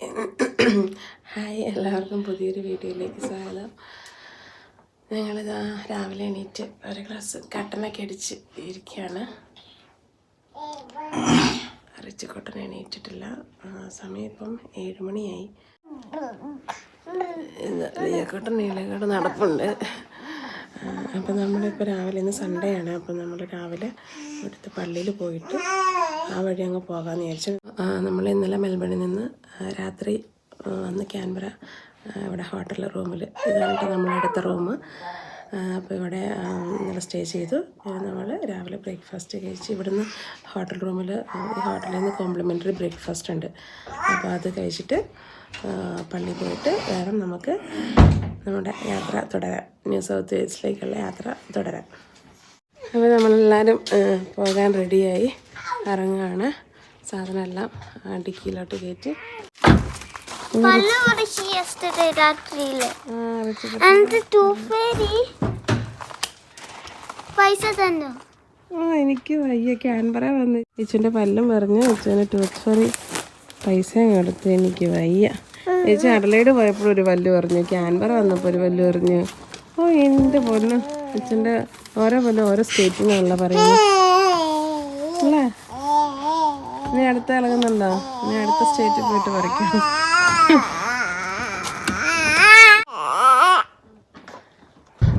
Hi എല്ലാവർക്കും പുതിയൊരു വീഡിയോയിലേക്ക് സ്വാഗതം. ഞങ്ങളിതാ രാവിലെ എണീറ്റ് ഒരു ഗ്ലാസ് കട്ടനൊക്കെ അടിച്ച് ഇരിക്കുകയാണ്. റിച്ചിക്കോട്ടൻ എണീറ്റിട്ടില്ല. സമയം ഇപ്പം ഏഴ് മണിയായി. ലിയക്കോട്ടൻ നീലക്കോട്ട് നടപ്പുണ്ട്. അപ്പം നമ്മളിപ്പോൾ രാവിലെ ഇന്ന് സൺഡേ ആണ്. അപ്പം നമ്മൾ രാവിലെ ഇവിടുത്തെ പള്ളിയിൽ പോയിട്ട് ആ വഴി അങ്ങ് പോകാമെന്ന് വിചാരിച്ചു. നമ്മൾ ഇന്നലെ മെൽബണിൽ നിന്ന് രാത്രി വന്ന് ക്യാൻബറ ഇവിടെ ഹോട്ടൽ റൂമിൽ ഇതാണ് നമ്മുടെ റൂം അപ്പോൾ ഇവിടെ ഇന്നലെ സ്റ്റേ ചെയ്തു. നമ്മൾ രാവിലെ ബ്രേക്ക്ഫാസ്റ്റ് കഴിച്ച് ഇവിടുന്ന് ഹോട്ടൽ റൂമിൽ ഈ ഹോട്ടലിൽ നിന്ന് കോംപ്ലിമെന്ററി ബ്രേക്ക്ഫാസ്റ്റ് ഉണ്ട്. അപ്പോൾ അത് കഴിച്ചിട്ട് പള്ളി പോയിട്ട് വേണം നമുക്ക് നമ്മുടെ യാത്ര തുടരാം ന്യൂ സൗത്ത് വെയിൽസിലേക്കുള്ള യാത്ര തുടരാം അപ്പോൾ നമ്മളെല്ലാവരും പോകാൻ റെഡിയായി. ഇറങ്ങുകയാണ് സാധനമെല്ലാം ആ, ഡിക്കിയിലോട്ട് കയറ്റി പൈസ തന്നോ? ആ എനിക്ക് വയ്യ. ക്യാൻബറ വന്ന്. ചേച്ചിന്റെ പല്ലും പറഞ്ഞു ചേച്ചിന് ടൂത്ത് ഫെറി പൈസ കൊടുത്ത് എനിക്ക് വയ്യ. ചേച്ചി അടലൈഡ് പോയപ്പോഴും ഒരു പല്ല് പറഞ്ഞു ക്യാൻബറ വന്നപ്പോൾ ഒരു പല്ല് പറഞ്ഞു ഓ എന്റെ പൊന്ന്. ചേച്ചിന്റെ ഓരോ പോലെ ഓരോ സ്റ്റേറ്റിനുള്ള പറയുന്നത്. അല്ലേ? ഇനി അടുത്ത ഇളകുന്നുണ്ടോ? ഇനി അടുത്ത സ്റ്റേറ്റിൽ പോയിട്ട് പറിക്കാം.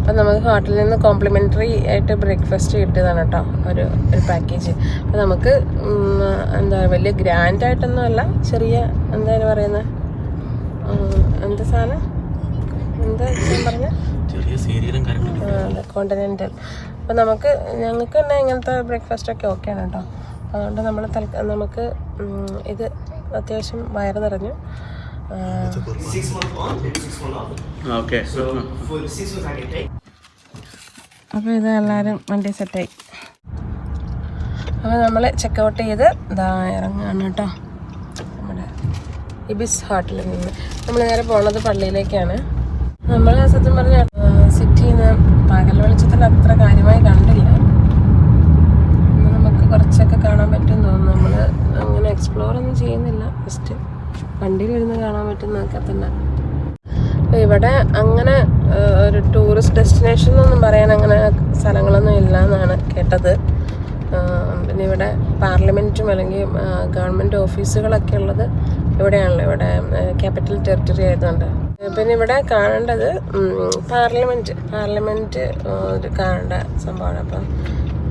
അപ്പം നമുക്ക് ഹോട്ടലിൽ നിന്ന് കോംപ്ലിമെന്ററി ആയിട്ട് ബ്രേക്ക്ഫാസ്റ്റ് കിട്ടിയതാണ് കേട്ടോ. ഒരു ഒരു പാക്കേജ് അപ്പം നമുക്ക് എന്താ വലിയ ഗ്രാൻഡ് ആയിട്ടൊന്നും അല്ല ചെറിയ എന്താണ് പറയുന്നത്? എന്താ സാധനം? ചെറിയ സീരിയലും കാര്യങ്ങളും കോണ്ടിനെന്റൽ അപ്പം നമുക്ക് ഞങ്ങൾക്ക് തന്നെ ഇങ്ങനത്തെ ബ്രേക്ക്ഫാസ്റ്റ് ഒക്കെ ഓക്കെയാണ് കേട്ടോ അതുകൊണ്ട് നമ്മൾ തൽക്ക നമുക്ക് ഇത് അത്യാവശ്യം വയറ് നിറഞ്ഞു. അപ്പോൾ ഇത് എല്ലാവരും വണ്ടി സെറ്റായി അപ്പോൾ നമ്മൾ ചെക്ക് ഔട്ട് ചെയ്ത് ഇതാ ഇറങ്ങുകയാണ് കേട്ടോ നമ്മുടെ ഇബിസ് ഹോട്ടലിൽ നിന്ന്. നമ്മൾ നേരെ പോണത് പള്ളിയിലേക്കാണ്. നമ്മൾ സത്യം പറഞ്ഞ സിറ്റിയിൽ നിന്ന് പകൽ വെളിച്ചത്തിൽ അത്ര കാര്യമായി കണ്ടില്ല. നമുക്ക് കുറച്ചൊക്കെ കാണാൻ പറ്റും തോന്നുന്നു. നമ്മൾ അങ്ങനെ എക്സ്പ്ലോർ ഒന്നും ചെയ്യുന്നില്ല. ജസ്റ്റ് വണ്ടിയിലിരുന്ന് കാണാൻ പറ്റുന്നതൊക്കെ തന്നെ. അപ്പോൾ ഇവിടെ അങ്ങനെ ഒരു ടൂറിസ്റ്റ് ഡെസ്റ്റിനേഷൻ എന്നൊന്നും പറയാൻ അങ്ങനെ സ്ഥലങ്ങളൊന്നും ഇല്ല എന്നാണ് കേട്ടത്. പിന്നെ ഇവിടെ പാർലമെന്റും അല്ലെങ്കിൽ ഗവൺമെന്റ് ഓഫീസുകളൊക്കെ ഉള്ളത് ഇവിടെയാണല്ലോ ഇവിടെ ക്യാപിറ്റൽ ടെറിട്ടറി ആയതുകൊണ്ട്. പിന്നെ ഇവിടെ കാണേണ്ടത് പാർലമെന്റ് പാർലമെന്റ് ഒരു കാണേണ്ട സംഭവമാണ്. അപ്പം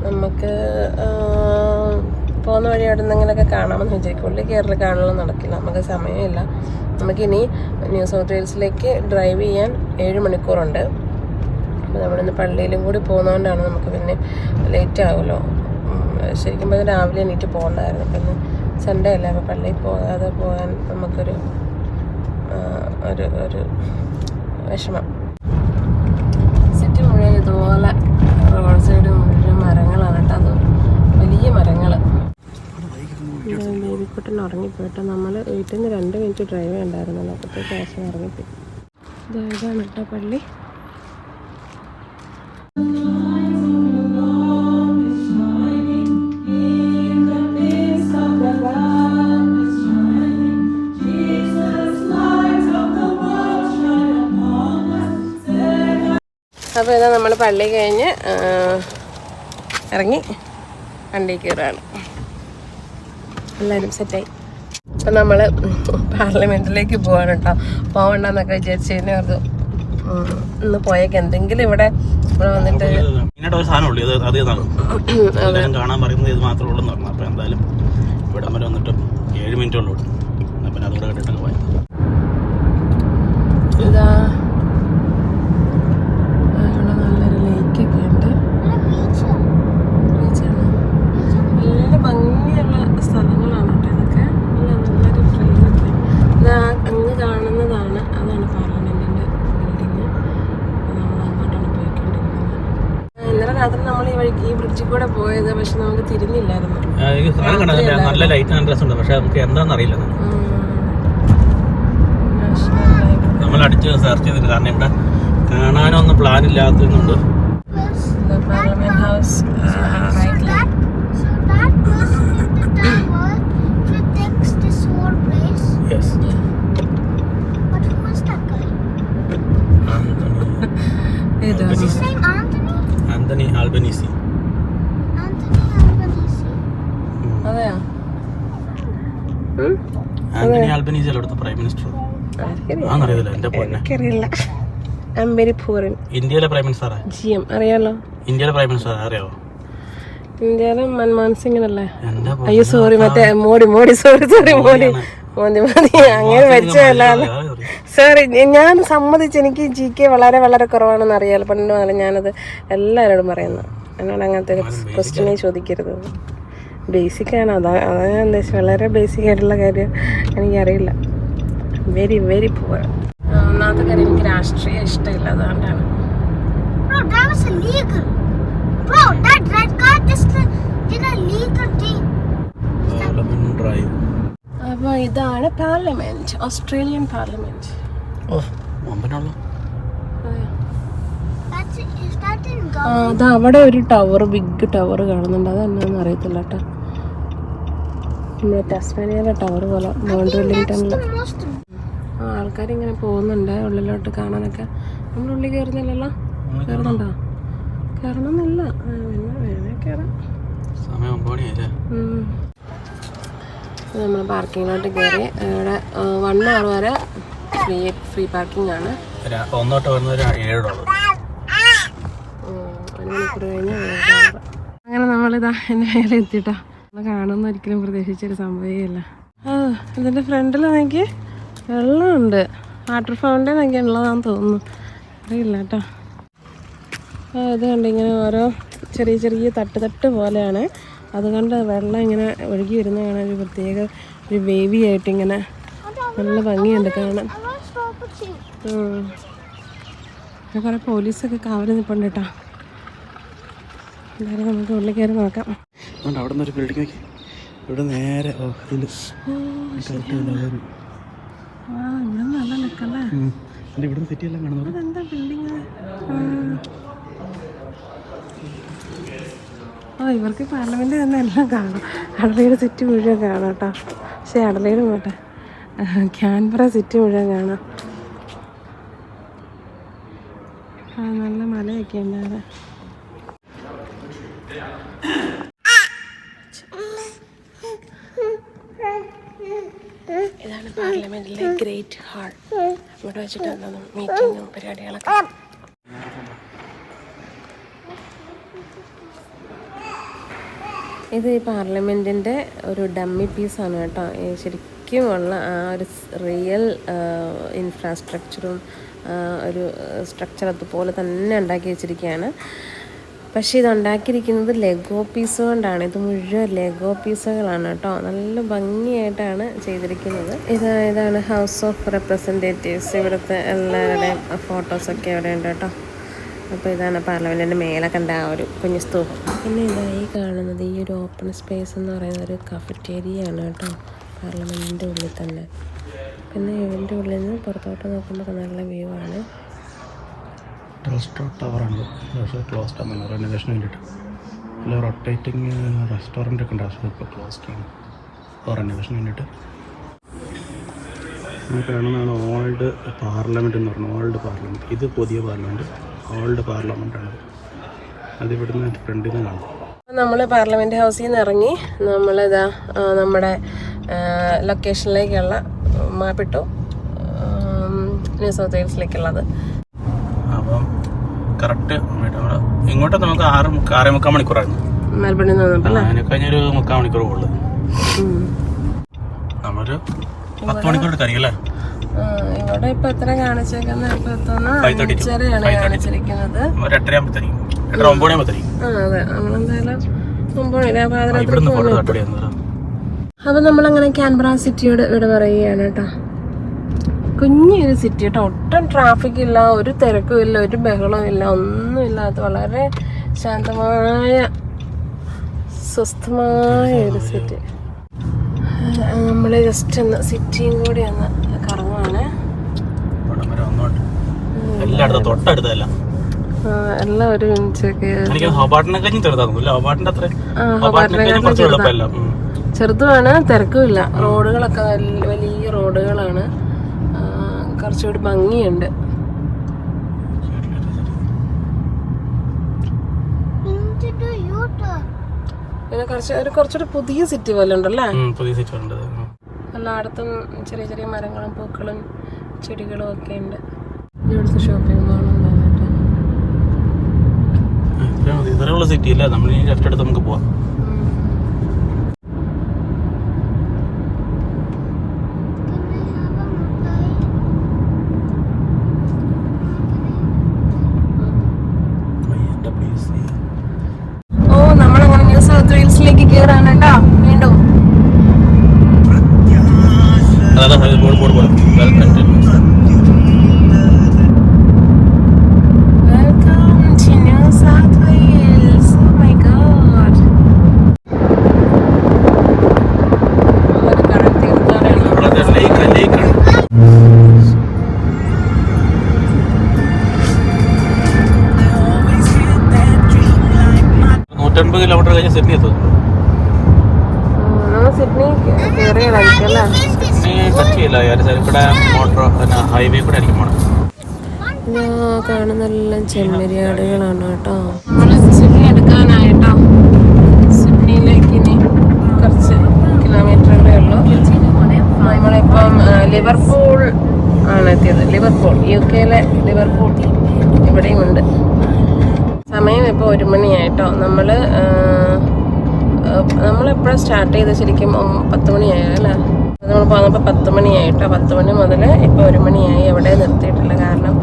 നമുക്ക് പോകുന്ന വഴി അവിടെ നിന്നെങ്കിലൊക്കെ കാണാമെന്ന് വിചാരിക്കും. ഉള്ളിൽ കയറൽ കാണാനൊന്നും നടക്കില്ല. നമുക്ക് സമയമില്ല. നമുക്കിനി ന്യൂ സൗത്ത് വെയിൽസിലേക്ക് ഡ്രൈവ് ചെയ്യാൻ ഏഴ് മണിക്കൂറുണ്ട്. അപ്പോൾ നമ്മളിന്ന് പള്ളിയിലും കൂടി പോകുന്നതുകൊണ്ടാണ് നമുക്ക് പിന്നെ ലേറ്റ് ആകുമല്ലോ ഉം, ശരിക്കും പറഞ്ഞാൽ രാവിലെ എണീറ്റ് പോകണ്ടായിരുന്നു പിന്നെ സൺഡേ അല്ലേ? അപ്പോൾ പള്ളിയിൽ പോകാതെ പോകാൻ നമുക്കൊരു ഒരു ഒരു വിഷമം. സിറ്റി മുഴുവൻ ഇതുപോലെ റോഡ് സൈഡ് മുഴുവൻ മരങ്ങളാണ് കേട്ടോ അത്. വലിയ മരങ്ങൾ ബേബിക്കുട്ടൻ ഉറങ്ങിപ്പോയിട്ട് നമ്മൾ വീട്ടിൽ നിന്ന് രണ്ട് മിനിറ്റ് ഡ്രൈവ് ഉണ്ടായിരുന്നല്ലോ അപ്പോഴത്തേക്ക് ആശം ഉറങ്ങിപ്പോയി. ഇത് ഇതാണ് കേട്ടോ പള്ളി. അപ്പോൾ ഇതാ നമ്മൾ പള്ളി കഴിഞ്ഞ് ഇറങ്ങി വണ്ടി കയറുകയാണ് എല്ലാവരും സെറ്റായി അപ്പം നമ്മൾ പാർലമെന്റിലേക്ക് പോവാണ് കേട്ടോ. പോകണ്ടെന്നൊക്കെ വിചാരിച്ചു കഴിഞ്ഞാൽ അത് ഇന്ന് പോയേക്ക്. എന്തെങ്കിലും ഇവിടെ ഇവിടെ വന്നിട്ട് ഒരു സാധനം ഉള്ളൂ ഇത് അത് ഇതാണ്. കാണാൻ പറയുന്നത് ഇത് മാത്രമേ ഉള്ളൂ പറഞ്ഞു. അപ്പോൾ എന്തായാലും ഇവിടം വരെ വന്നിട്ട് ഏഴ് മിനിറ്റ് ഉള്ളൂ. എന്നാ പിന്നെ അതുകൂടെ കേട്ടിട്ട് പോയത് ഇതാ. പക്ഷേ നമുക്ക് എന്താണെന്നറിയില്ല നമ്മൾ അടിച്ച് സെർച്ച് ചെയ്തിട്ട് കാരണം ഇവിടെ കാണാനൊന്നും പ്ലാൻ ഇല്ലാത്തതുകൊണ്ട് ആന്റണി ആൽബനീസ് അവിടുത്തെ പ്രൈം മിനിസ്റ്റർ ആർക്കറിയാം? ആണെന്നറിയത്തില്ല എന്റെ പൊന്നെ. എനിക്കറിയില്ല. ഐ എം വെരി പൂറിൻ ഇന്ത്യയിലെ പ്രൈം മിനിസ്റ്ററാ ജി എം അറിയാലോ? ഇന്ത്യയിലെ പ്രൈം മിനിസ്റ്റർ അറിയാവോ? ഇന്ത്യയിലെ മൻമോഹൻ സിംഗ് അല്ലേ അയ്യോ സോറി മറ്റേ മോഡി മോഡി സോറി സോറി മോഡി മോദി മോദി അങ്ങനെ വെച്ചതല്ല സോറി ഞാൻ സമ്മതിച്ച്. എനിക്ക് ജി കെ വളരെ വളരെ കുറവാണെന്ന് അറിയാലോ. പണ്ട് മുതൽ ഞാനത് എല്ലാവരോടും പറയുന്നു. എന്നോട് അങ്ങനത്തെ ക്വസ്റ്റ്യനെ ചോദിക്കരുത്. ബേസിക് ആണ്. അതാ അതാണ് ഞാൻ ഉദ്ദേശിച്ചത്. വളരെ ബേസിക് ആയിട്ടുള്ള കാര്യം എനിക്കറിയില്ല. വെരി വെരി പുവർ ഒന്നാമത്തെ കാര്യം എനിക്ക് രാഷ്ട്രീയം ഇഷ്ടമില്ല. അതുകൊണ്ടാണ്. അപ്പോൾ ഇതാണ് പാർലമെന്റ് ഓസ്ട്രേലിയൻ പാർലമെന്റ്? അത്. അവിടെ ഒരു ടവർ ബിഗ് ടവർ കാണുന്നുണ്ട്. അത് എന്നാന്ന് അറിയത്തില്ല കേട്ടോ. നമ്മുടെ ടെസ്മാനിയയിലെ ടവർ പോലെ മൗണ്ട് വെല്ലിംഗ്ടണിൽ ആൾക്കാരിങ്ങനെ പോകുന്നുണ്ട് ഉള്ളിലോട്ട് കാണാനൊക്കെ. നമ്മൾ ഉള്ളിൽ കയറുന്നില്ലല്ലോ? കയറുന്നുണ്ടോ കയറണമെന്നില്ല പിന്നെ വേണേ കയറാം. നമ്മൾ പാർക്കിങ്ങിലോട്ട് കയറി. ഇവിടെ വൺ അവർ വരെ ഫ്രീ ഫ്രീ പാർക്കിംഗ് ആണ്. രാ- ഒന്നോട്ട് വരുന്ന ഒരു ഏഴ് ഡോളർ ഉം, ഒരു മണിക്കൂർ കഴിഞ്ഞ് അങ്ങനെ നമ്മളിതാ എന്റെ മേലെ എത്തിട്ടോ നമ്മൾ കാണുന്ന ഒരിക്കലും പ്രതീക്ഷിച്ചൊരു സംഭവമല്ല ആ ഫ്രണ്ടിൽ നോക്കി വെള്ളമുണ്ട്. വാട്ടർ ഫൗണ്ടൻ ഒക്കെ ഉള്ളതാന്ന് തോന്നുന്നു. അറിയില്ല കേട്ടോ. ആ ഇത് കണ്ട് ഇങ്ങനെ ഓരോ ചെറിയ ചെറിയ തട്ട് തട്ട് പോലെയാണ്. അതുകൊണ്ട് വെള്ളം ഇങ്ങനെ ഒഴുകി വരുന്ന കാണാൻ ഒരു പ്രത്യേക ഒരു വേവി ആയിട്ട് ഇങ്ങനെ നല്ല ഭംഗിയുണ്ട് കാണാൻ. കുറേ പോലീസൊക്കെ കാവൽ നിൽപ്പുണ്ട് കേട്ടോ. എന്തായാലും നമുക്ക് ഉള്ളിൽ കയറി നോക്കാം. അതുകൊണ്ട് അവിടെ നിന്ന് ഒരു ബിൽഡിംഗ് നോക്കി. ഇവിടെ നേരെ ഓ ഇവിടുന്ന് സിറ്റി എല്ലാം കാണുന്നത്. ഓ ഇവർക്ക് പാർലമെന്റ് തന്നെ എല്ലാം കാണും. അടലയുടെ സിറ്റി മുഴുവൻ കാണാം കേട്ടോ. പക്ഷേ അടലയുടെ പോട്ടെ. ക്യാൻബറ സിറ്റി മുഴുവൻ കാണാം. ആ നല്ല മലയൊക്കെ ഉണ്ട് അവിടെ. ഇതാണ് പാർലമെന്റിലെ ഗ്രേറ്റ് ഹാൾ. ഇവിടെ വെച്ചിട്ടാണ് മീറ്റിങ്ങും പരിപാടികളൊക്കെ. ഇത് ഈ പാർലമെന്റിന്റെ ഒരു ഡമ്മി പീസാണ് കേട്ടോ. ശരിക്കും ഉള്ള ആ ഒരു റിയൽ ഇൻഫ്രാസ്ട്രക്ചറും ഒരു സ്ട്രക്ചർ അതുപോലെ തന്നെ ഉണ്ടാക്കി വെച്ചിരിക്കുകയാണ് പക്ഷേ ഇത് ഉണ്ടാക്കിയിരിക്കുന്നത് ലെഗോ പീസ് കൊണ്ടാണ്. ഇത് മുഴുവൻ ലെഗോ പീസുകളാണ് കേട്ടോ. നല്ല ഭംഗിയായിട്ടാണ് ചെയ്തിരിക്കുന്നത്. ഇത് ഇതാണ് ഹൗസ് ഓഫ് റെപ്രസെന്റേറ്റീവ്സ് ഇവിടുത്തെ എല്ലാവരുടെയും ഫോട്ടോസൊക്കെ അവിടെ ഉണ്ട് കേട്ടോ. അപ്പോൾ ഇതാണ് പാർലമെന്റിന്റെ മേലെ കണ്ട ആ ഒരു കുഞ്ഞു സ്തൂപം. പിന്നെ ഇതായി കാണുന്നത് ഈ ഒരു ഓപ്പൺ സ്പേസ് എന്ന് പറയുന്ന ഒരു കഫറ്റേരിയ ആണ് കേട്ടോ. പാർലമെന്റിന്റെ ഉള്ളിൽ തന്നെ. പിന്നെ ഇതിന്റെ ഉള്ളിൽ നിന്ന് പുറത്തോട്ട് നോക്കുമ്പോൾ നല്ല വ്യൂ ആണ്. ടെലസ്ട്രോ ടവറാണ് പക്ഷേ ക്ലോസ്ഡ് ആണ്. റെനോവേഷന് വേണ്ടിയിട്ട്. അല്ല റൊട്ടേറ്റിംഗ് റെസ്റ്റോറന്റ് ഒക്കെ ഉണ്ട്. പക്ഷേ ഇപ്പോൾ ക്ലോസ്ഡ് ആണ്. അപ്പോൾ റെനോവേഷന് വേണ്ടിയിട്ട്. കാണുന്നതാണ് ഓൾഡ് പാർലമെന്റ് എന്ന് പറഞ്ഞാൽ ഓൾഡ് പാർലമെന്റ് ഇത് പുതിയ പാർലമെന്റ് ഓൾഡ് പാർലമെന്റ് ആണ് അത് ഇവിടുന്ന് ഫ്രണ്ടിൽ നിന്ന് കാണാം. നമ്മൾ പാർലമെന്റ് ഹൗസിൽ നിന്ന് ഇറങ്ങി നമ്മളിതാ നമ്മുടെ ലൊക്കേഷനിലേക്കുള്ള മാപ്പിട്ടു ന്യൂ സൗത്ത് വെയിൽസിലേക്കുള്ളത് കറക്റ്റ് ഇങ്ങോട്ട് നമുക്ക് ആറ് ആറേ മുക്കാൽ മണിക്കൂറായിരുന്നു. മെൽബണിൽ നിന്ന് വന്നപ്പോൾ അല്ലേ അതിനെ കഴിഞ്ഞൊരു മുക്കാൽ മണിക്കൂർ കൂടുതൽ ഉം. നമ്മളൊരു പത്ത് മണിക്കൂർ എടുക്കായിരിക്കും അല്ലേ? ഇവിടെ ഇപ്പൊ എത്ര കാണിച്ചേക്കുന്ന ഇപ്പൊ എത്തുന്ന 5:32. അഞ്ചരയാണ് 5:32. കാണിച്ചിരിക്കുന്നത്. ഒരു എട്ടരയാകുമ്പോഴത്തേക്കും എട്ടര ഒമ്പത് മണിയാകുമ്പോഴത്തേക്കും ആ അതെ. നമ്മളെന്തായാലും ഒമ്പത് മണി പാതിരാത്രി ഇവിടുന്ന് ഫോട്ടോ തട്ടടിയായിരുന്നു അപ്പൊ നമ്മളങ്ങനെ ക്യാൻബ്ര സിറ്റിയോട് ഇവിടെ പറയുകയാണ് കേട്ടോ. കുഞ്ഞൊരു സിറ്റി കേട്ടോ. ഒട്ടും ട്രാഫിക് ഇല്ല ഒരു തിരക്കും ഇല്ല ഒരു ബഹളവും ഇല്ല ഒന്നുമില്ലാത്ത വളരെ ശാന്തമായ സ്വസ്ഥമായ ഒരു സിറ്റി നമ്മൾ ജസ്റ്റ് ഒന്ന് സിറ്റിയും കൂടി ഒന്ന് കറങ്ങുവാണ്. എല്ലായിടത്തും തൊട്ടടുത്തല്ല എല്ലാം ഒരു. ചെറുതുമാണ് തിരക്കുമില്ല. റോഡുകളൊക്കെ വലിയ റോഡുകളാണ്. കുറച്ചുകൂടി ഭംഗിയുണ്ട്. പിന്നെ കുറച്ച് ഒരു കുറച്ചുകൂടി പുതിയ സിറ്റി പോലെ ഉണ്ടല്ലേ? പുതിയ സിറ്റി ഉണ്ട്. എല്ലായിടത്തും ചെറിയ ചെറിയ മരങ്ങളും പൂക്കളും ചെടികളും ഒക്കെ ഉണ്ട്. ഇവിടുത്തെ ഷോപ്പിംഗ് മാളുണ്ട് കേട്ടോ ഇത്രയും മതി. ഇത്രയുള്ള സിറ്റി ഇല്ല നമ്മൾ ലെഫ്റ്റ് എടുത്ത് നമുക്ക് പോവാം. കാണുന്നെല്ലാം ചെമ്മരിയാടുകളാണ് കേട്ടോ. എടുക്കാനായിട്ടോ. സിഡ്നിയിലേക്ക് ഇനി കുറച്ച് കിലോമീറ്ററുകളേ ഉള്ളൂ. നമ്മളിപ്പം ലിവർപൂൾ ആണ് എത്തിയത്. ലിവർപൂൾ യു കെയിലെ ലിവർപൂൾ ഇവിടെയും ഉണ്ട്. സമയം ഇപ്പോൾ ഒരു മണിയായിട്ടോ. നമ്മൾ നമ്മളെപ്പോഴാണ് സ്റ്റാർട്ട് ചെയ്ത് ശരിക്കും? പത്ത് മണിയായോ അല്ലേ? നമ്മൾ പോകുന്നപ്പോൾ പത്ത് മണിയായിട്ടോ? പത്ത് മണി മുതൽ ഇപ്പോൾ ഒരു മണിയായി എവിടെ നിർത്തിയിട്ടില്ല. കാരണം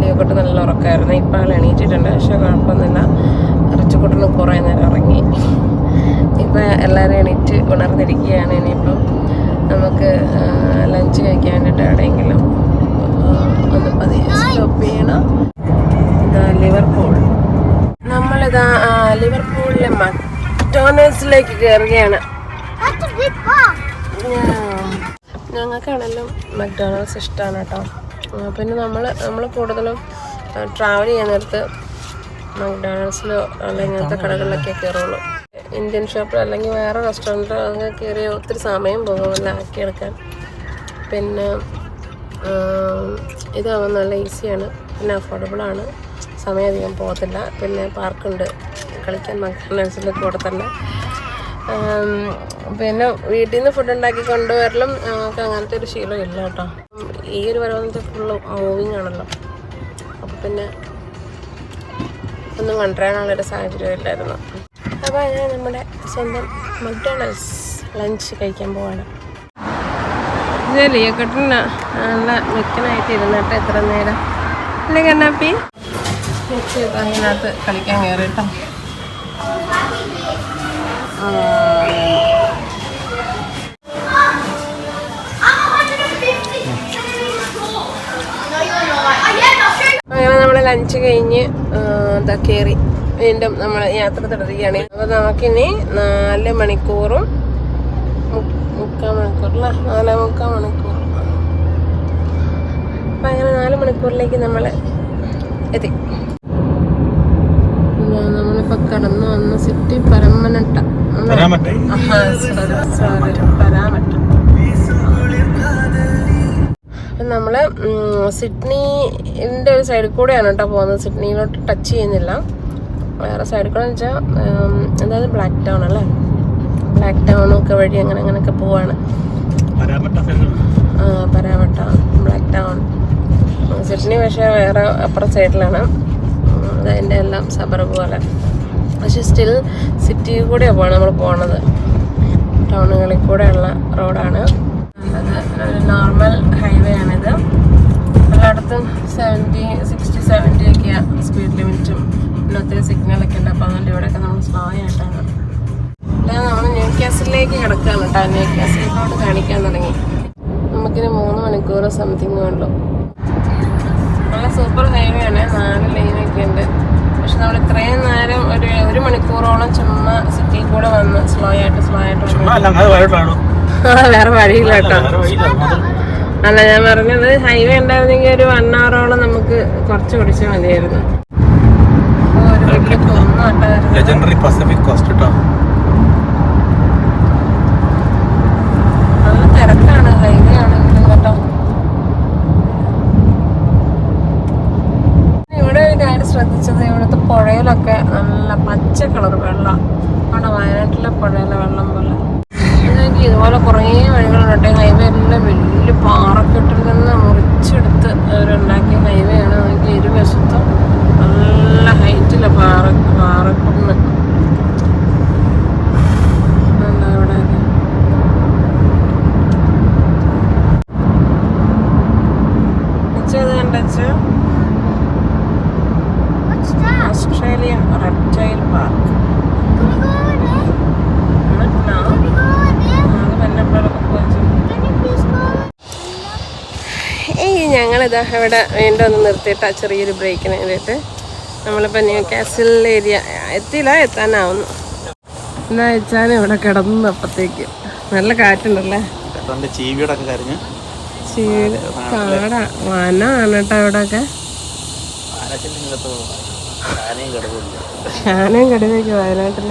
ലിയോക്കൊട്ട് നല്ല ഉറക്കമായിരുന്നു ഇപ്പോൾ ആൾ എണീറ്റിട്ടുണ്ട്. പക്ഷേ കുഴപ്പമൊന്നുമില്ല. ഇറച്ചിക്കുട്ടന് കുറേ നേരം ഇറങ്ങി ഇപ്പോൾ എല്ലാവരും എണീറ്റ് ഉണർന്നിരിക്കുകയാണ്. ഇനിയിപ്പം നമുക്ക് ലഞ്ച് കഴിക്കാൻ വേണ്ടിയിട്ട് എവിടെയെങ്കിലും ഒന്ന് പതിയെ സ്റ്റോപ്പ് ചെയ്യണം. ഇതാ ലിവർപൂൾ നമ്മളിതാ ലിവർപൂളിലെ ലിവർപൂളിലെ മക്ഡോണൽഡ്സിലേക്ക് കയറുകയാണ്. ഞങ്ങൾക്കാണെങ്കിലും മക്ഡൊണാൾഡ്സ് ഇഷ്ടമാണ് കേട്ടോ. പിന്നെ നമ്മൾ നമ്മൾ കൂടുതലും ട്രാവൽ ചെയ്യാൻ ചെയ്യുന്നിടത്ത് മക്ഡൊണാൾഡ്സിലോ അല്ലെങ്കിൽ ഇങ്ങനത്തെ കടകളിലൊക്കെ കയറുള്ളൂ ഇന്ത്യൻ ഷോപ്പിൽ അല്ലെങ്കിൽ വേറെ റെസ്റ്റോറന്റിലോ അങ്ങനെ കയറി ഒത്തിരി സമയം പോകുമല്ലോ ആക്കിയെടുക്കാൻ പിന്നെ ആം, ഇതാവാൻ നല്ല ഈസിയാണ് പിന്നെ അഫോർഡബിളാണ് സമയം അധികം പോകത്തില്ല. പിന്നെ പാർക്കുണ്ട് കളിക്കാൻ മക്ഡൊണാൾഡ്സിന്റെ കൂടെ തന്നെ. പിന്നെ വീട്ടിൽ നിന്ന് ഫുഡ് ഉണ്ടാക്കി കൊണ്ടുവരലും നമുക്ക് അങ്ങനത്തെ ഒരു ശീലം ഇല്ല കേട്ടോ. ഈ ഒരു വരവന്നത്തെ ഫുള്ള് മൂവിങ് ആണല്ലോ. അപ്പം പിന്നെ ഒന്നും കൊണ്ടുവരാനുള്ളൊരു സാഹചര്യം ഇല്ലായിരുന്നു. അപ്പോൾ അങ്ങനെ നമ്മുടെ സ്വന്തം മക്ഡൊണാൾഡ്സ് ലഞ്ച് കഴിക്കാൻ പോവാണ്. ഇത് ലിയക്കട്ടിന് നല്ല വെക്കനായിട്ട് ഇരുന്നിട്ട് എത്ര നേരം? അല്ലേ കണ്ണാപ്പി? അതിനകത്ത് കളിക്കാൻ കയറി കേട്ടോ അങ്ങനെ നമ്മൾ ലഞ്ച് കഴിഞ്ഞ് കയറി വീണ്ടും നമ്മൾ യാത്ര തുടരുകയാണ്. അപ്പോൾ നമുക്കിനി നാല് മണിക്കൂറും മുക്കാൽ മണിക്കൂറല്ല നാലേ മുക്കാൽ മണിക്കൂർ അപ്പം അങ്ങനെ നാല് മണിക്കൂറിലേക്ക് നമ്മൾ എത്തി. നമ്മളിപ്പോൾ കടന്നു വന്ന സിറ്റി പരമനട്ട വരാൻ സിഡ്നിന്റെ ഒരു സൈഡിൽ കൂടെയാണ് കേട്ടോ പോകുന്നത്. സിഡ്നിയിലോട്ട് ടച്ച് ചെയ്യുന്നില്ല. വേറെ സൈഡിൽ കൂടെ വെച്ചാൽ എന്തായാലും ബ്ലാക്ക് ടൗൺ അല്ലേ? ബ്ലാക്ക് ടൗൺ ഒക്കെ വഴി അങ്ങനെ അങ്ങനെയൊക്കെ പോവാണ്. ആ, പരാമട്ട ബ്ലാക്ക് ടൗൺ സിഡ്നി പക്ഷേ വേറെ അപ്പുറം സൈഡിലാണ് അതിന്റെ എല്ലാം സബർബ് പോലെ. പക്ഷെ സ്റ്റിൽ സിറ്റിയിൽ കൂടെയാണ് പോകണം നമ്മൾ പോണത്. ടൗണുകളിൽ കൂടെയുള്ള റോഡാണ് ഒരു നോർമൽ ഹൈവേ ആണിത്. എല്ലായിടത്തും സെവന്റി സിക്സ്റ്റി സെവന്റി ഒക്കെയാണ് സ്പീഡ് ലിമിറ്റും പിന്നെ ഒത്തിരി സിഗ്നലൊക്കെ ഉണ്ട്. അപ്പോൾ അതുകൊണ്ട് ഇവിടെയൊക്കെ നമ്മൾ സ്ലോ ആയിട്ടാണ്. നമ്മൾ ന്യൂ കാസിലേക്ക് കിടക്കുകയാണ് കേട്ടോ. ന്യൂ കാസിലേക്കോട്ട് കാണിക്കാൻ തുടങ്ങി. നമുക്കിനി മൂന്ന് മണിക്കൂർ സംതിങ് ഉള്ളൂ നല്ല സൂപ്പർ ഹൈവേ ആണ്. നാല് ലൈനൊക്കെ ഉണ്ട്. പക്ഷെ നമ്മൾ ഇത്രയും നേരം ഒരു ഒരു മണിക്കൂറോളം ചുമ്മാ സിറ്റിയിൽ കൂടെ വന്ന് സ്ലോ ആയിട്ട് സ്ലോ ആയിട്ട് വേറെ വഴിയില്ല. കേട്ടോ അല്ല ഞാൻ പറഞ്ഞത് ഹൈവേ ഉണ്ടായിരുന്നെങ്കിൽ ഒരു വൺ അവറോളം നമുക്ക് കുറച്ച് പിടിച്ചാൽ മതിയായിരുന്നു. ലെജൻഡറി പസഫിക് കോസ്റ്റ് കേട്ടോ നല്ല തിരക്കാണ് ഹൈവേ ആണെങ്കിലും കേട്ടോ ഇവിടെ ഒരു കാര്യം ശ്രദ്ധിച്ചത് ഇവിടുത്തെ പുഴയിലൊക്കെ നല്ല പച്ച കളർ വെള്ളം നമ്മുടെ വയനാട്ടിലെ പുഴയിലെ വെള്ളം പോലെ ഇതെനിക്ക് ഇതുപോലെ കുറേ വഴികളുണ്ട് ഹൈവേ വെച്ച് What's that? Australian reptile park Can we go over there? എന്നിട്ടാ Can we go over there? അത് വല്ലപ്പോഴൊക്കെ പോയി Can you please go over? ഏയ് ഞങ്ങളിതാ ഇവിടെ വീണ്ടും ഒന്ന് നിർത്തിയിട്ട ചെറിയൊരു ബ്രേക്കിന് വേണ്ടിയിട്ട്. നമ്മളിപ്പോൾ ന്യൂ കാസിൽ ഏരിയ എത്തിയില്ല എത്താനാവുന്നു. എന്നാ വെച്ചാൽ ഇവിടെ കിടന്നു അപ്പത്തേക്ക് നല്ല കാറ്റുണ്ടല്ലേ? ചീവിയുടെ ഒക്കെ കരിഞ്ഞ്. ചീട് കാടാ വനാണ് കേട്ടോ ഇവിടെയൊക്കെ ഞാനും കടുവയ്ക്ക് വയനാട്ടിൽ.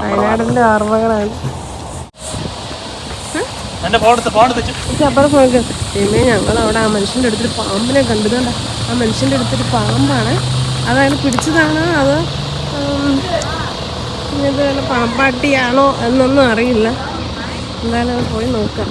വയനാടിന്റെ ഓർമ്മകളാണ്. പിന്നെ ഞങ്ങൾ അവിടെ ആ മനുഷ്യന്റെ അടുത്തൊരു പാമ്പിനെ കണ്ടതുകൊണ്ട് ആ മനുഷ്യന്റെ അടുത്തൊരു പാമ്പാണ്. അതായത് പിടിച്ചതാണ്? അത് വല്ല പാമ്പാട്ടിയാണോ എന്നൊന്നും അറിയില്ല. എന്തായാലും പോയി നോക്കാം.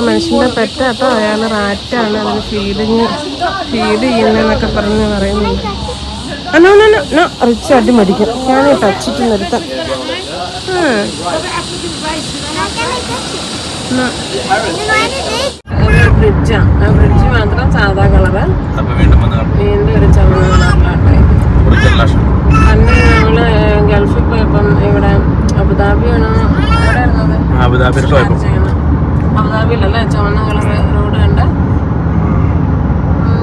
മനുഷ്യന്റെ അപ്പൊ അയാൾ റാറ്റാണ്. അതിന് ഫീഡിങ് ഫീഡ് ചെയ്യുന്നതെന്നൊക്കെ പറഞ്ഞ് പറയുന്നുണ്ട് no no no no rich അടി മടിക്കും. ഞാൻ ടച്ചിട്ട് നിർത്താം. ആ. ബ്രിഡ്ജ് മാത്രം സാധാ കളറ്. വീണ്ടും ഒരു ചുവന്ന ഞങ്ങൾ ഗൾഫിൽ പോയപ്പം ഇവിടെ അബുദാബിയാണോ അബുദാബിയിൽ പോയപ്പോൾ അബുദാബിയിലല്ലേ? ചുവന്ന കളർ റോഡ് കണ്ട്.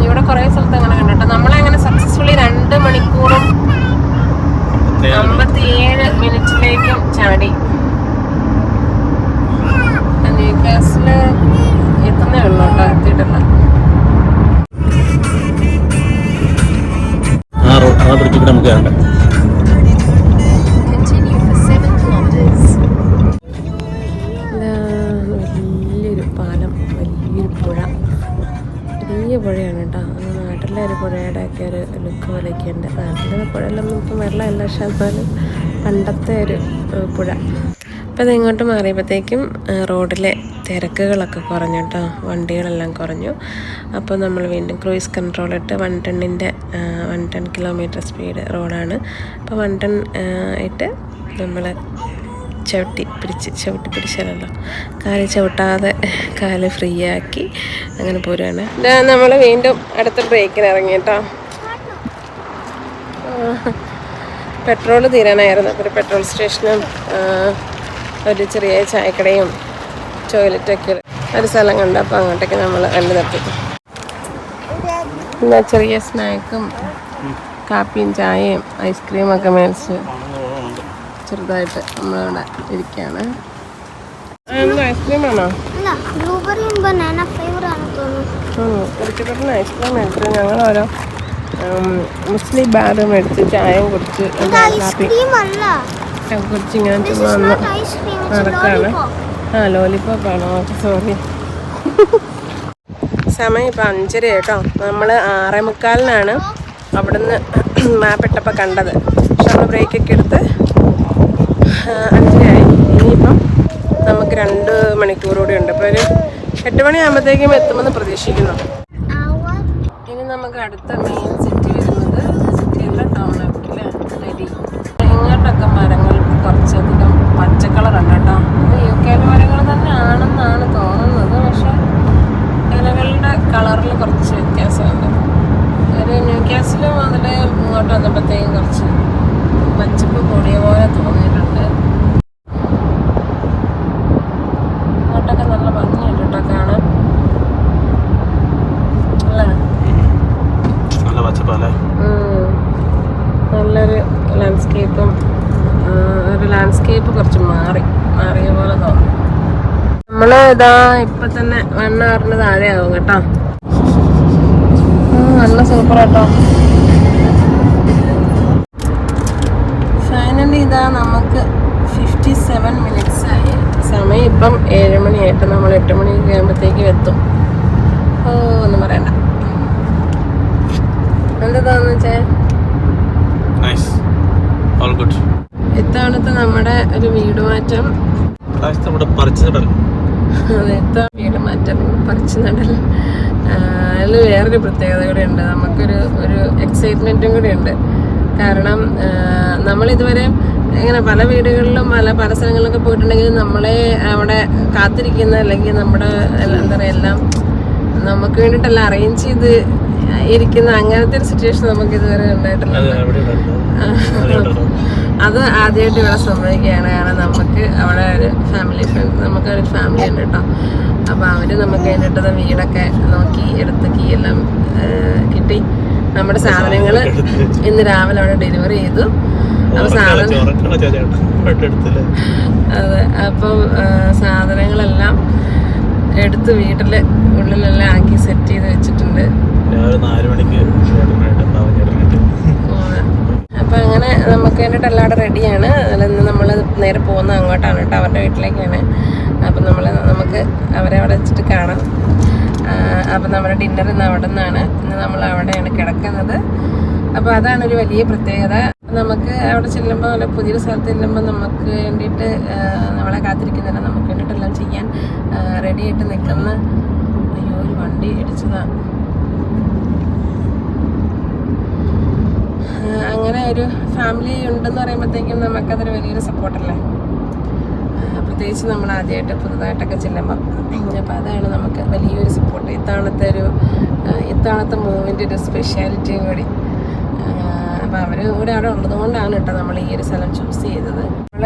ഇവിടെ കുറേ സ്ഥലത്ത് അങ്ങനെ കണ്ടിട്ട് നമ്മളങ്ങനെ സക്സസ്ഫുള്ളി രണ്ട് മണിക്കൂറും അമ്പത്തിയേഴ് മിനിറ്റിലേക്കും ചാടി. ന്യൂ കാസിൽ എത്തുന്നേ ഉള്ളൂ കേട്ടോ എത്തിയിട്ടില്ല. ആ റോഡ് ആ ബ്രിഡ്ജിൽ നമുക്ക് കയറണ്ട? ഒരു പുഴയുടെ ഒരു ലുക്ക് പോലെയൊക്കെ ഉണ്ട്. നാട്ടിലെ പുഴയിലൊന്നും ഇപ്പം വെള്ളമില്ല പക്ഷെ എന്നാലും പണ്ടത്തെ ഒരു പുഴ. അപ്പം ഇങ്ങോട്ട് മാറിയപ്പോഴത്തേക്കും റോഡിലെ തിരക്കുകളൊക്കെ കുറഞ്ഞു കേട്ടോ. വണ്ടികളെല്ലാം കുറഞ്ഞു. അപ്പോൾ നമ്മൾ വീണ്ടും ക്രൂയിസ് കൺട്രോൾ ഇട്ട് വൺ ടെണ്ണിന്റെ വൺ ടെൺ കിലോമീറ്റർ സ്പീഡ് റോഡാണ്. അപ്പോൾ വൺ ടൺ ഇട്ട് നമ്മൾ ചവിട്ടി പിടിച്ച് ചവിട്ടി പിടിച്ചാലല്ലോ. കാൽ ചവിട്ടാതെ കാൽ ഫ്രീ ആക്കി അങ്ങനെ പോരുകയാണ് നമ്മൾ വീണ്ടും അടുത്ത ബ്രേക്കിന് ഇറങ്ങി കേട്ടോ. പെട്രോൾ തീരാനായിരുന്നു. അപ്പോൾ ഒരു പെട്രോൾ സ്റ്റേഷനും ഒരു ചെറിയ ചായക്കടയും ടോയ്ലറ്റൊക്കെ ഒരു സ്ഥലം കണ്ടു അപ്പോൾ അങ്ങോട്ടേക്ക് നമ്മൾ കണ്ടു നിർത്തി എന്നാൽ ചെറിയ സ്നാക്കും കാപ്പിയും ചായയും ഐസ്ക്രീമൊക്കെ മേടിച്ച് ചെറുതായിട്ട് നമ്മളിവിടെ ഇരിക്കുകയാണ്. എന്താ ഐസ്ക്രീമാണോ? അല്ല ബ്ലൂബെറി ബനാന ഫ്ലേവർ ആണ് ഐസ്ക്രീം മേടിച്ചു ഞങ്ങൾ ഓരോ മുസ്ലിം ബാർ മേടിച്ച് ചായയും കുടിച്ച് കുടിച്ച് ഇങ്ങനെ ദിസ് ചുമ്മാ ഐസ്ക്രീം നടക്കാണ്. ആ ലോലിപ്പോപ്പ് ആണോ? സോറി സമയം ഇപ്പം അഞ്ചര കേട്ടോ. നമ്മൾ ആറേ മുക്കാലിനാണ് അവിടുന്ന് മാപ്പ് ഇട്ടപ്പോൾ കണ്ടത്. പക്ഷെ നമ്മൾ ബ്രേക്കൊക്കെ എടുത്ത് അഞ്ചരയായി ഇനിയിപ്പം നമുക്ക് രണ്ട് മണിക്കൂറോടെ ഉണ്ട്. അപ്പോൾ ഒരു എട്ട് മണിയാകുമ്പോഴത്തേക്കും എത്തുമെന്ന് പ്രതീക്ഷിക്കുന്നു. ഇനി നമുക്ക് അടുത്ത മെയിൻ സിറ്റി വരുന്നത് സിറ്റിയിലെ ടൗൺ ഡൽഹി ഇങ്ങോട്ടൊക്കെ മരങ്ങൾക്ക് കുറച്ചധികം പച്ചക്കളറാണ് കേട്ടോ യു കെ മരങ്ങൾ തന്നെ ആണെന്നാണ് തോന്നുന്നത്. പക്ഷെ ഇലകളുടെ കളറിൽ കുറച്ച് വ്യത്യാസമുണ്ട്. ഒരു ന്യൂ കാസിൽ മുതൽ ഇങ്ങോട്ട് വന്നപ്പോഴത്തേക്കും കുറച്ച് പച്ചപ്പ് കൂടിയ പോലെ തോന്നിയിട്ടുണ്ട് ഇങ്ങോട്ടൊക്കെ നല്ല ഭംഗിയുണ്ട് കേട്ടോ കാണാൻ അല്ലേ നല്ല പച്ചപ്പല്ലേ ഉം. നല്ലൊരു ലാൻഡ്സ്കേപ്പും ഒരു ലാൻഡ്സ്കേപ്പ് കുറച്ച് മാറി മാറിയ പോലെ തോന്നി നമ്മൾ ഇതാ ഇപ്പൊ തന്നെ വണ്ണ പറഞ്ഞ താഴെ ആവും കേട്ടോ നല്ല സൂപ്പർ കേട്ടോ ഫൈനലി ഇതാ നമുക്ക് ഫിഫ്റ്റി സെവൻ മിനിറ്റ്സ് ആയി. സമയം ഇപ്പം ഏഴ് മണിയായിട്ട് നമ്മൾ എട്ട് മണി കഴിയുമ്പോഴത്തേക്കും എത്തും. ഓ ഒന്നും പറയണ്ട. എന്താ തോന്നുന്നു വെച്ചേ ഇത്തവണത്തെ നമ്മുടെ ഒരു വീട് മാറ്റം. നമ്മുടെ പറിച്ചു അതെത്ത വീട് മാറ്റം പറിച്ചു നടൽ അതിൽ വേറൊരു പ്രത്യേകത കൂടെ ഉണ്ട് നമുക്കൊരു ഒരു എക്സൈറ്റ്മെന്റും കൂടി ഉണ്ട് കാരണം നമ്മളിതുവരെ ഇങ്ങനെ പല വീടുകളിലും പല പല സ്ഥലങ്ങളിലൊക്കെ പോയിട്ടുണ്ടെങ്കിൽ നമ്മളെ അവിടെ കാത്തിരിക്കുന്ന അല്ലെങ്കിൽ നമ്മുടെ എന്താ പറയുക എല്ലാം നമുക്ക് വേണ്ടിയിട്ടെല്ലാം അറേഞ്ച് ചെയ്ത് ഇരിക്കുന്ന അങ്ങനത്തെ ഒരു സിറ്റുവേഷൻ നമുക്ക് ഇതുവരെ ഉണ്ടായിട്ടില്ല. അത് ആദ്യമായിട്ട് ഇവിടെ സംഭവിക്കുകയാണ് കാരണം നമുക്ക് അവിടെ ഒരു ഫാമിലി ഫ്രണ്ട് നമുക്ക് ഒരു ഫാമിലി ഉണ്ട് കേട്ടോ. അപ്പോൾ അവർ നമുക്ക് വേണ്ടിയിട്ട് വീടൊക്കെ നോക്കി എടുത്ത് കീ എല്ലാം കിട്ടി. നമ്മുടെ സാധനങ്ങൾ ഇന്ന് രാവിലെ അവിടെ ഡെലിവറി ചെയ്തു. അപ്പോൾ സാധനം അതെ അപ്പം സാധനങ്ങളെല്ലാം എടുത്ത് വീട്ടിൽ ഉള്ളിലെല്ലാം ആക്കി സെറ്റ് ചെയ്ത് വെച്ചിട്ടുണ്ട്. രാവിലെ നാല് മണിക്ക് അപ്പം അങ്ങനെ നമുക്ക് വേണ്ടിയിട്ട് എല്ലാവരും റെഡിയാണ് അതിൽ നമ്മൾ നേരെ പോകുന്ന അങ്ങോട്ടാണ് കേട്ടോ അവരുടെ വീട്ടിലേക്കാണ്. അപ്പം നമ്മൾ നമുക്ക് അവരെ അവിടെ വെച്ചിട്ട് കാണാം. അപ്പം നമ്മുടെ ഡിന്നർ ഇന്ന് അവിടെ നിന്നാണ്. ഇന്ന് നമ്മൾ അവിടെയാണ് കിടക്കുന്നത്. അപ്പോൾ അതാണ് ഒരു വലിയ പ്രത്യേകത. നമുക്ക് അവിടെ ചെല്ലുമ്പോൾ അല്ല പുതിയൊരു സ്ഥലത്ത് ചെല്ലുമ്പോൾ നമുക്ക് വേണ്ടിയിട്ട് നമ്മളെ കാത്തിരിക്കുന്നില്ല നമുക്ക് വേണ്ടിയിട്ടെല്ലാം ചെയ്യാൻ റെഡിയായിട്ട് നിൽക്കുന്ന അയ്യോ ഒരു വണ്ടി ഇടിച്ചതാണ് അങ്ങനെ ഒരു ഫാമിലി ഉണ്ടെന്ന് പറയുമ്പോഴത്തേക്കും നമുക്കതൊരു വലിയൊരു സപ്പോർട്ടല്ലേ പ്രത്യേകിച്ച് നമ്മൾ ആദ്യമായിട്ട് പുതുതായിട്ടൊക്കെ ചെല്ലുമ്പോൾ അപ്പോൾ അതാണ് നമുക്ക് വലിയൊരു സപ്പോർട്ട് ഇത്തവണത്തെ ഒരു ഇത്തവണത്തെ മൂവിന്റെ ഒരു സ്പെഷ്യാലിറ്റിയും കൂടി. അപ്പോൾ അവർ കൂടെ അവിടെ ഉള്ളത് കൊണ്ടാണ് കേട്ടോ നമ്മൾ ഈ ഒരു സ്ഥലം ചൂസ് ചെയ്തത്. നമ്മൾ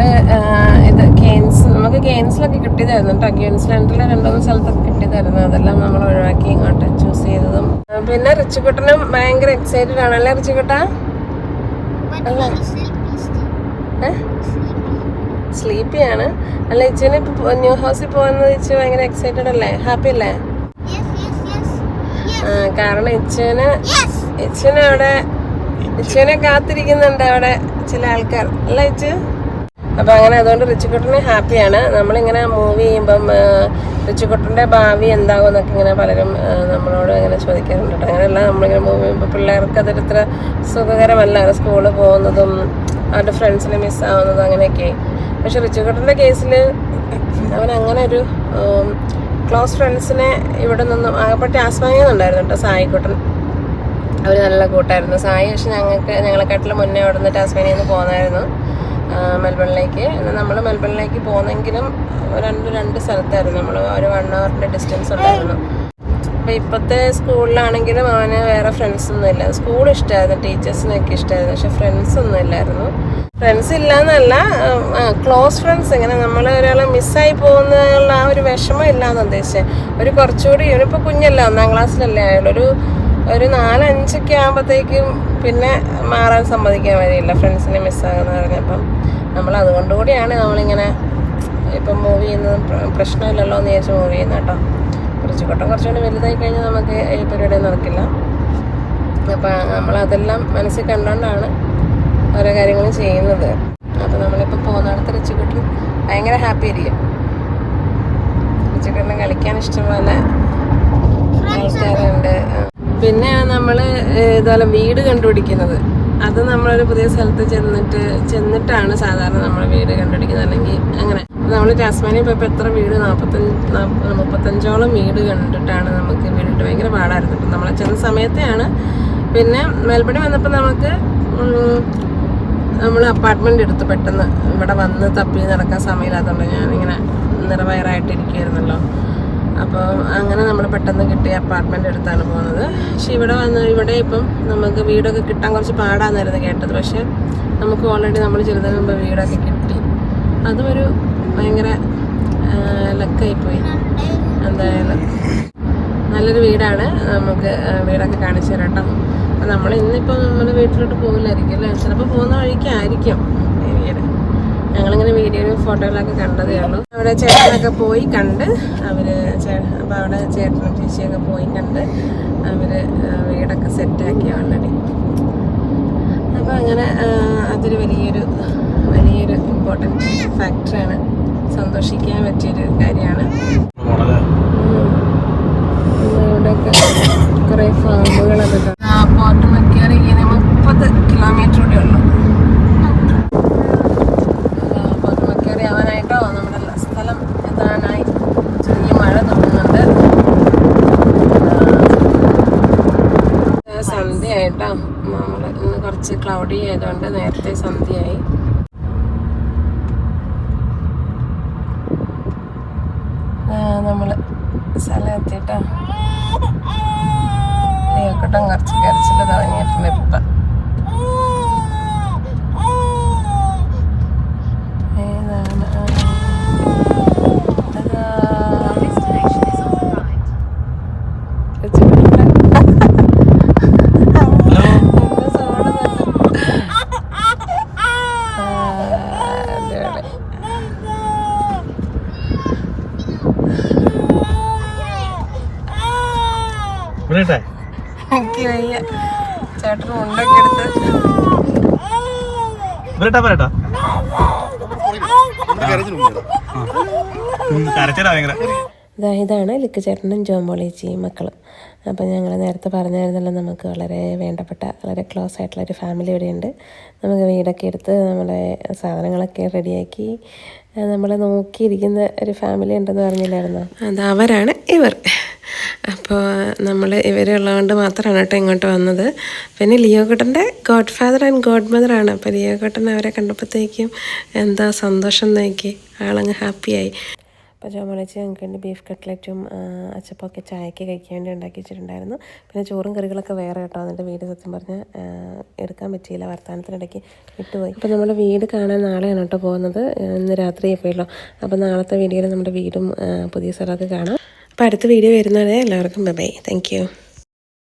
ഇത് കെയിൻസ് നമുക്ക് കെയിൻസിലൊക്കെ കിട്ടിയതായിരുന്നു കേട്ടോ. കെയിൻസിലാണ്ടിൽ രണ്ടു മൂന്ന് സ്ഥലത്തൊക്കെ കിട്ടിയതായിരുന്നു. അതെല്ലാം നമ്മൾ ഒഴിവാക്കി ഇങ്ങോട്ട് ചൂസ് ചെയ്തതും. പിന്നെ റിച്ചുകുട്ടനും ഭയങ്കര എക്സൈറ്റഡ് ആണല്ലേ റിച്ചുക്കുട്ടാ? സ്ലീപ്പിയാണ് അല്ല ഇച്ചിന് ന്യൂ ഹൗസിൽ പോകുന്നത് ഇച്ചി ഭയങ്കര എക്സൈറ്റഡ് അല്ലേ? ഹാപ്പി അല്ലേ. ആ, കാരണം ഇച്ചന്. ഇച്ചന് അവിടെ ഇച്ചനെ കാത്തിരിക്കുന്നുണ്ട് അവിടെ ചില ആൾക്കാർ. അല്ല ഇച്ചു? അപ്പൊ അങ്ങനെ അതുകൊണ്ട് റിച്ചുക്കുട്ടന് ഹാപ്പിയാണ് നമ്മളിങ്ങനെ മൂവ് ചെയ്യുമ്പം ആ, ഭാവി എന്താകും എന്നൊക്കെ ഇങ്ങനെ പലരും നമ്മളോട് ഇങ്ങനെ ചോദിക്കാറുണ്ട് കേട്ടോ. അങ്ങനെയല്ല നമ്മളിങ്ങനെ മൂവ് ചെയ്യുമ്പോൾ പിള്ളേർക്ക് അതൊരു സുഖകരമല്ല. സ്കൂളിൽ പോകുന്നതും അവരുടെ ഫ്രണ്ട്സിനെ മിസ്സാവുന്നതും അങ്ങനെയൊക്കെ. പക്ഷെ റിച്ചുക്കുട്ടന്റെ കേസിൽ അവൻ അങ്ങനെ ഒരു ക്ലോസ് ഫ്രണ്ട്സിനെ ഇവിടെ നിന്നും ആകപ്പെട്ട് ആസ്വാദിക്കുന്നുണ്ടായിരുന്നു കേട്ടോ സായിക്കുട്ടൻ. അവർ നല്ല കൂട്ടായിരുന്നു. സായി പക്ഷെ ഞങ്ങൾക്ക് ഞങ്ങളെക്കാട്ടിലും മുന്നേ അവിടെ നിന്ന് ടാസ്മാനിയിൽ നിന്ന് പോകുന്നായിരുന്നു മെൽബണിലേക്ക്. നമ്മൾ മെൽബണിലേക്ക് പോകുന്നെങ്കിലും രണ്ട് രണ്ട് സ്ഥലത്തായിരുന്നു. നമ്മൾ ഒരു വൺ അവറിന്റെ ഡിസ്റ്റൻസ് ഉണ്ടായിരുന്നു. അപ്പോൾ ഇപ്പോഴത്തെ സ്കൂളിലാണെങ്കിലും അവന് വേറെ ഫ്രണ്ട്സൊന്നും ഇല്ല. സ്കൂൾ ഇഷ്ടമായിരുന്നു ടീച്ചേഴ്സിനൊക്കെ ഇഷ്ടമായിരുന്നു പക്ഷെ ഫ്രണ്ട്സ് ഒന്നും ഇല്ലായിരുന്നു. ഫ്രണ്ട്സ് ഇല്ല എന്നല്ല ക്ലോസ് ഫ്രണ്ട്സ് ഇങ്ങനെ നമ്മൾ ഒരാളെ മിസ്സായി പോകുന്നതിനുള്ള ആ ഒരു വിഷമം ഇല്ല എന്ന് ഉദ്ദേശിച്ചത് ഒരു കുറച്ചുകൂടി ഇവനിപ്പോൾ കുഞ്ഞല്ല ഒന്നാം ക്ലാസ്സിലല്ലേ ആയുള്ളൂ. ഒരു ഒരു നാലഞ്ചൊക്കെ ആകുമ്പോഴത്തേക്കും പിന്നെ മാറാൻ സമ്മതിക്കാൻ വഴിയില്ല. ഫ്രണ്ട്സിനെ മിസ്സാകുന്ന പറഞ്ഞപ്പം നമ്മൾ അതുകൊണ്ട് കൂടിയാണ് നമ്മളിങ്ങനെ ഇപ്പം മൂവ് ചെയ്യുന്നത്. പ്ര- പ്രശ്നമില്ലല്ലോ എന്ന് വിചാരിച്ച് മൂവ് ചെയ്യുന്ന കേട്ടോ. കുറച്ച് കൊട്ടം കുറച്ചുകൂടി വലുതായി കഴിഞ്ഞാൽ നമുക്ക് ഈ പരിപാടി നടക്കില്ല. അപ്പം നമ്മളതെല്ലാം മനസ്സിൽ കണ്ടുകൊണ്ടാണ് ഓരോ കാര്യങ്ങളും ചെയ്യുന്നത്. അപ്പം നമ്മളിപ്പോൾ പോകുന്നിടത്ത് റിച്ചുകുട്ടൻ ഭയങ്കര ഹാപ്പി ആയിരിക്കും. റിച്ചുകുട്ടനെ കളിക്കാൻ ഇഷ്ടംപോലെ ആൾക്കാരുണ്ട്. ആ. പിന്നെ നമ്മൾ ഇതുപോലെ വീട് കണ്ടുപിടിക്കുന്നത്. അത് നമ്മളൊരു പുതിയ സ്ഥലത്ത് ചെന്നിട്ട് ചെന്നിട്ടാണ് സാധാരണ നമ്മൾ വീട് കണ്ടുപിടിക്കുന്നത്. അല്ലെങ്കിൽ അങ്ങനെ. നമ്മൾ ടാസ്മാനിയ പോയപ്പോൾ എത്ര വീട്? നാൽപ്പത്തഞ്ച് മുപ്പത്തഞ്ചോളം വീട് കണ്ടിട്ടാണ് നമുക്ക് വീട് ഭയങ്കര പാടായിരുന്നു. ഇപ്പം നമ്മളെ ചെന്ന സമയത്തെയാണ്. പിന്നെ മേൽപ്പടി വന്നപ്പോൾ നമുക്ക് നമ്മൾ അപ്പാർട്ട്മെന്റ് എടുത്ത് പെട്ടെന്ന് ഇവിടെ വന്ന് തപ്പി നടക്കാൻ സമയമില്ലാത്തതുകൊണ്ട് ഞാനിങ്ങനെ നിറവയറായിട്ടിരിക്കുമായിരുന്നല്ലോ അപ്പോൾ അങ്ങനെ നമ്മൾ പെട്ടെന്ന് കിട്ടിയ അപ്പാർട്ട്മെന്റ് എടുത്താണ് പോകുന്നത് പക്ഷേ ഇവിടെ വന്ന് ഇവിടെ ഇപ്പം നമുക്ക് വീടൊക്കെ കിട്ടാൻ കുറച്ച് പാടാന്നായിരുന്നു കേട്ടത്. പക്ഷേ നമുക്ക് ഓൾറെഡി നമ്മൾ ചെറുതിന് മുമ്പ് വീടൊക്കെ കിട്ടി. അതും ഒരു ഭയങ്കര ലക്കായിപ്പോയി എന്തായാലും നല്ലൊരു വീടാണ്. നമുക്ക് വീടൊക്കെ കാണിച്ചു തരാം കേട്ടോ അപ്പം നമ്മൾ ഇന്നിപ്പോൾ നമ്മൾ വീട്ടിലോട്ട് പോകില്ലായിരിക്കും അല്ലേ? ചിലപ്പോൾ പോകുന്ന വഴിക്കായിരിക്കും. വീട് ഞങ്ങളിങ്ങനെ വീഡിയോയിലും ഫോട്ടോയിലൊക്കെ കണ്ടതേ ഉള്ളൂ. അവിടെ ചേട്ടനൊക്കെ പോയി കണ്ട് അവർ അപ്പോൾ അവിടെ ചേട്ടനും ചേച്ചിയൊക്കെ പോയി കണ്ട് അവർ വീടൊക്കെ സെറ്റാക്കി ഓൾറെഡി അപ്പോൾ അങ്ങനെ അതൊരു വലിയൊരു വലിയൊരു ഇമ്പോർട്ടന്റ് ഫാക്ടറാണ് സന്തോഷിക്കാൻ പറ്റിയൊരു കാര്യമാണ്. ഇവിടെയൊക്കെ കുറേ ഫാമുകളൊക്കെ പോർട്ട് മക്കേറി ഇങ്ങനെ മുപ്പത് കിലോമീറ്റർ കൂടെ ഉള്ളു പോർട്ട് മക്കേറി ആവാനായിട്ടോ നമ്മുടെ ല- സ്ഥലം എത്താനായി ചെറിയ മഴ തുടങ്ങുന്നുണ്ട് ആ, സന്ധ്യയായിട്ടോ നമ്മൾ ഇന്ന് കുറച്ച് ക്ലൗഡി ആയതുകൊണ്ട് നേരത്തെ സന്ധ്യയായി. നമ്മൾ സ്ഥലം എത്തിയിട്ടോ. കേട്ടോ കുറച്ച് കരച്ചിൽ തുടങ്ങിയിട്ടുണ്ട് ഇപ്പം ഏതാണ് ആ. അതാ. Destination is on the right. കൊച്ചു പിള്ളേർ. ഹലോ എന്റെ സോൾ തന്നെ. ആ, അടിപൊളി. ഇവിടെ എനിക്ക് വയ്യ എടുത്ത്. വരട്ടാ വരട്ടാ. ഭയങ്കര. ഇതാണ് ലിക്ക് ചേട്ടനും ജോമോളേച്ചിയും മക്കളും. അപ്പോൾ ഞങ്ങൾ നേരത്തെ പറഞ്ഞായിരുന്നല്ലോ നമുക്ക് വളരെ വേണ്ടപ്പെട്ട വളരെ ക്ലോസ് ആയിട്ടുള്ള ഒരു ഫാമിലി ഇവിടെയുണ്ട്. നമുക്ക് വീടൊക്കെ എടുത്ത് നമ്മളെ സാധനങ്ങളൊക്കെ റെഡിയാക്കി നമ്മളെ നോക്കിയിരിക്കുന്ന ഒരു ഫാമിലി ഉണ്ടെന്ന് പറഞ്ഞില്ലായിരുന്നോ? അത് അവരാണ് ഇവർ. അപ്പോൾ നമ്മൾ ഇവരുള്ളതുകൊണ്ട് മാത്രമാണ് കേട്ടോ ഇങ്ങോട്ട് വന്നത്. പിന്നെ ലിയോ കുട്ടന്റെ ഗോഡ് ഫാദർ ആൻഡ് ഗോഡ് മദറാണ് അപ്പോൾ ലിയോ കുട്ടൻ അവരെ കണ്ടപ്പോഴത്തേക്കും എന്താ സന്തോഷം നോക്കി. ആളങ്ങ് ഹാപ്പിയായി അപ്പോൾ ചോമളിച്ച് ഞങ്ങൾക്ക് വേണ്ടി ബീഫ് കട്ട്ലറ്റും അച്ചപ്പൊക്കെ ചായക്ക് കഴിക്കാൻ വേണ്ടി ഉണ്ടാക്കി വെച്ചിട്ടുണ്ടായിരുന്നു. പിന്നെ ചോറും കറികളൊക്കെ വേറെ കേട്ടോ. എന്നിട്ട് വീട് സത്യം പറഞ്ഞ് എടുക്കാൻ പറ്റിയില്ല. വർത്തമാനത്തിനിടയ്ക്ക് വിട്ടുപോയി. അപ്പോൾ നമ്മുടെ വീട് കാണാൻ നാളെയാണ് കേട്ടോ പോകുന്നത്. ഇന്ന് രാത്രി പോയല്ലോ അപ്പോൾ നാളത്തെ വീഡിയോയിൽ നമ്മുടെ വീടും പുതിയ സ്ഥലമൊക്കെ കാണാം. അപ്പോൾ അടുത്ത വീഡിയോ വരുന്നവരെ എല്ലാവർക്കും ബൈ താങ്ക്